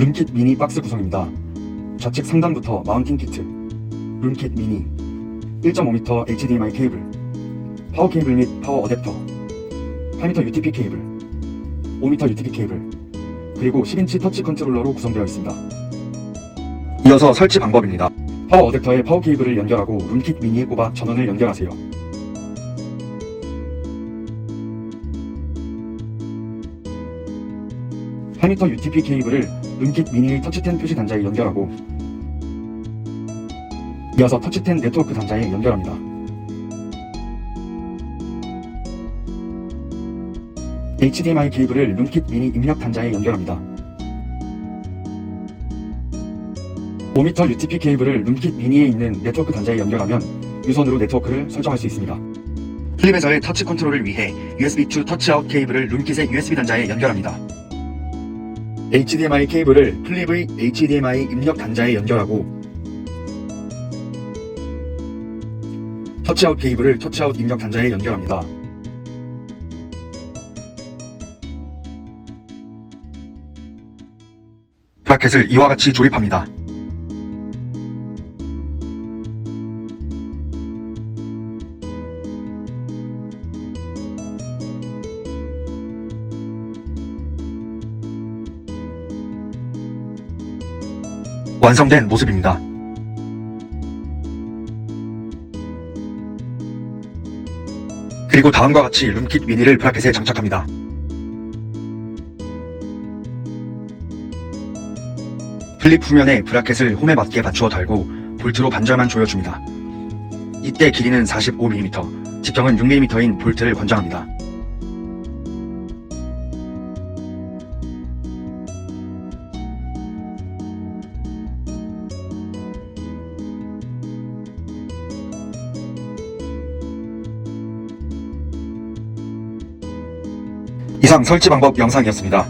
룸킷 미니 박스 구성입니다. 좌측 상단부터 마운팅 키트, 룸킷 미니, 1.5m HDMI 케이블, 파워 케이블 및 파워 어댑터, 8m UTP 케이블, 5m UTP 케이블, 그리고 10인치 터치 컨트롤러로 구성되어 있습니다. 이어서 설치 방법입니다. 파워 어댑터에 파워 케이블을 연결하고 룸킷 미니에 꼽아 전원을 연결하세요. (8m) UTP 케이블을 룸킷 미니의 터치텐 표시 단자에 연결하고 이어서 터치텐 네트워크 단자에 연결합니다. HDMI 케이블을 룸킷 미니 입력 단자에 연결합니다. 5m UTP 케이블을 룸킷 미니에 있는 네트워크 단자에 연결하면 유선으로 네트워크를 설정할 수 있습니다. 플립에서의 터치 컨트롤을 위해 USB2 터치아웃 케이블을 룸킷의 USB 단자에 연결합니다. HDMI 케이블을 플립의 HDMI 입력 단자에 연결하고 터치아웃 케이블을 터치아웃 입력 단자에 연결합니다. 브라켓을 이와 같이 조립합니다. 완성된 모습입니다. 그리고 다음과 같이 룸킷 미니를 브라켓에 장착합니다. 플립 후면에 브라켓을 홈에 맞게 맞추어 달고 볼트로 반절만 조여줍니다. 이때 길이는 45mm, 직경은 6mm인 볼트를 권장합니다. 이상 설치 방법 영상이었습니다.